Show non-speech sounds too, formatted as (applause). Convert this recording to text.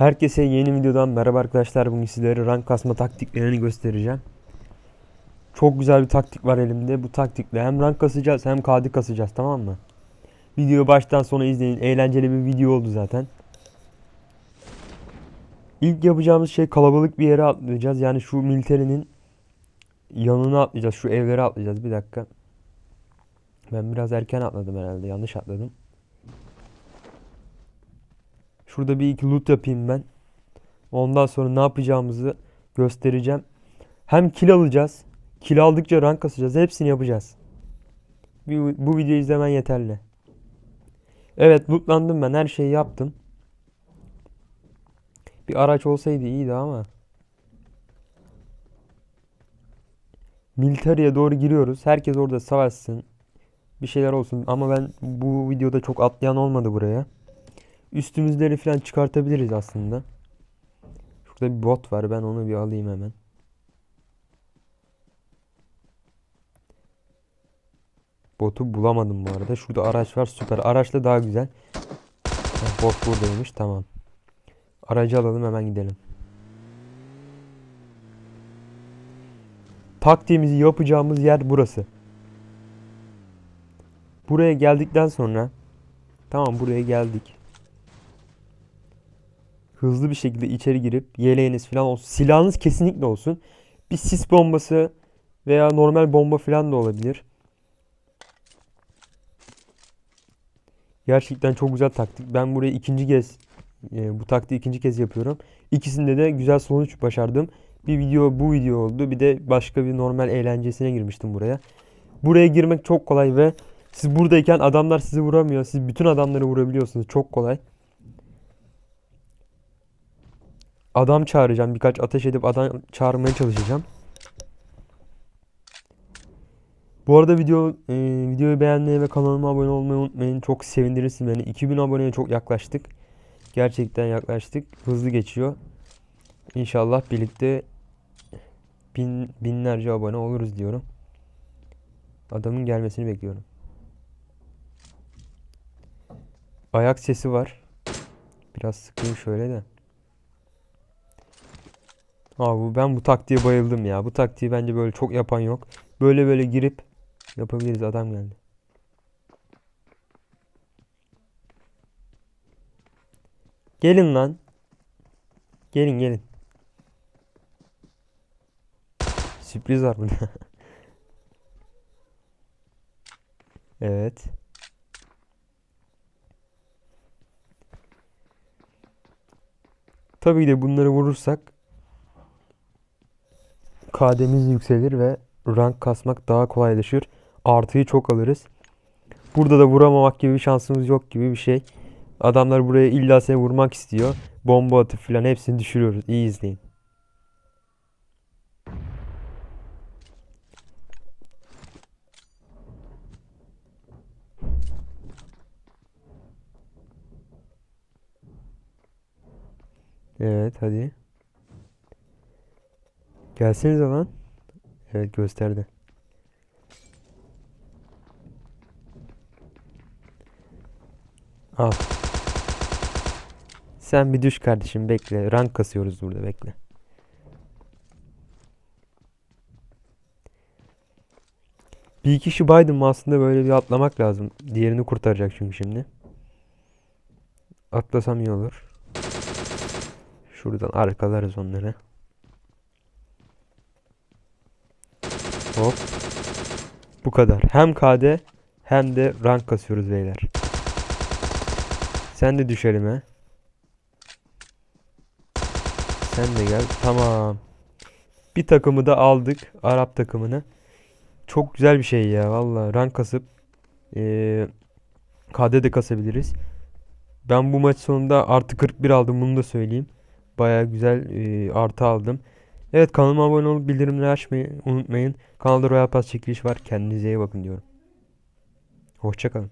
Herkese yeni videodan merhaba arkadaşlar. Bugün sizlere rank kasma taktiklerini göstereceğim. Çok güzel bir taktik var elimde. Bu taktikle hem rank kasacağız hem KD kasacağız tamam mı? Videoyu baştan sona izleyin. Eğlenceli bir video oldu zaten. İlk yapacağımız şey kalabalık bir yere atlayacağız. Yani şu militerinin yanına atlayacağız. Şu evlere atlayacağız. Bir dakika. Ben biraz erken atladım herhalde. Yanlış atladım. Şurada bir iki loot yapayım ben. Ondan sonra ne yapacağımızı göstereceğim. Hem kill alacağız. Kill aldıkça rank kasacağız. Hepsini yapacağız. Bu, videoyu izlemen yeterli. Evet lootlandım ben. Her şeyi yaptım. Bir araç olsaydı iyiydi ama. Military'e doğru giriyoruz. Herkes orada savaşsın. Bir şeyler olsun. Ama ben bu videoda çok atlayan olmadı buraya. Üstümüzleri falan çıkartabiliriz aslında. Şurada bir bot var. Ben onu bir alayım hemen. Botu bulamadım bu arada. Şurada araç var. Süper. Araçla daha güzel. Heh, Bot buradaymış. Tamam. Aracı alalım hemen gidelim. Taktiğimizi yapacağımız yer burası. Buraya geldikten sonra tamam buraya geldik. Hızlı bir şekilde içeri girip yeleğiniz falan olsun. Silahınız kesinlikle olsun. Bir sis bombası veya normal bomba falan da olabilir. Gerçekten çok güzel taktik. Ben burayı ikinci kez e, bu taktiği ikinci kez yapıyorum. İkisinde de güzel sonuç başardım. Bir video bu video oldu. Bir de başka bir normal eğlencesine girmiştim buraya. Buraya girmek çok kolay ve siz buradayken adamlar sizi vuramıyor. Siz bütün adamları vurabiliyorsunuz. Çok kolay. Adam çağıracağım. Birkaç ateş edip adam çağırmaya çalışacağım. Bu arada video e, videoyu beğenmeyi ve kanalıma abone olmayı unutmayın. Çok sevindirirsiniz beni. 2000 aboneye çok yaklaştık. Gerçekten yaklaştık. Hızlı geçiyor. İnşallah birlikte bin, binlerce abone oluruz diyorum. Adamın gelmesini bekliyorum. Ayak sesi var. Biraz sıkayım şöyle de. Abi ben bu taktiğe bayıldım ya. Bu taktiği bence böyle çok yapan yok. Böyle böyle girip yapabiliriz. Adam geldi. Gelin lan. Gelin gelin. Sürpriz var burada. (laughs) Evet. Tabii de bunları vurursak KD'miz yükselir ve rank kasmak daha kolaylaşır. Artıyı çok alırız. Burada da vuramamak gibi bir şansımız yok gibi bir şey. Adamlar buraya illa seni vurmak istiyor. Bomba atıp filan hepsini düşürüyoruz. İyi izleyin. Evet hadi. Gelsenize lan. Evet gösterdi. Al. Sen bir düş kardeşim bekle. Rank kasıyoruz burada bekle. Bir iki kişi baydım mı aslında böyle bir atlamak lazım. Diğerini kurtaracak çünkü şimdi. Atlasam iyi olur. Şuradan arkalarız onları. Hop. Bu kadar. Hem KD hem de rank kasıyoruz beyler. Sen de düşelim he. Sen de gel. Tamam. Bir takımı da aldık. Arap takımını. Çok güzel bir şey ya. Valla rank kasıp eee KD de kasabiliriz. Ben bu maç sonunda artı 41 aldım. Bunu da söyleyeyim. Baya güzel eee, artı aldım. Evet kanalıma abone olup bildirimleri açmayı unutmayın. Kanalda Royal Pass çekiliş var. Kendinize iyi bakın diyorum. Hoşçakalın.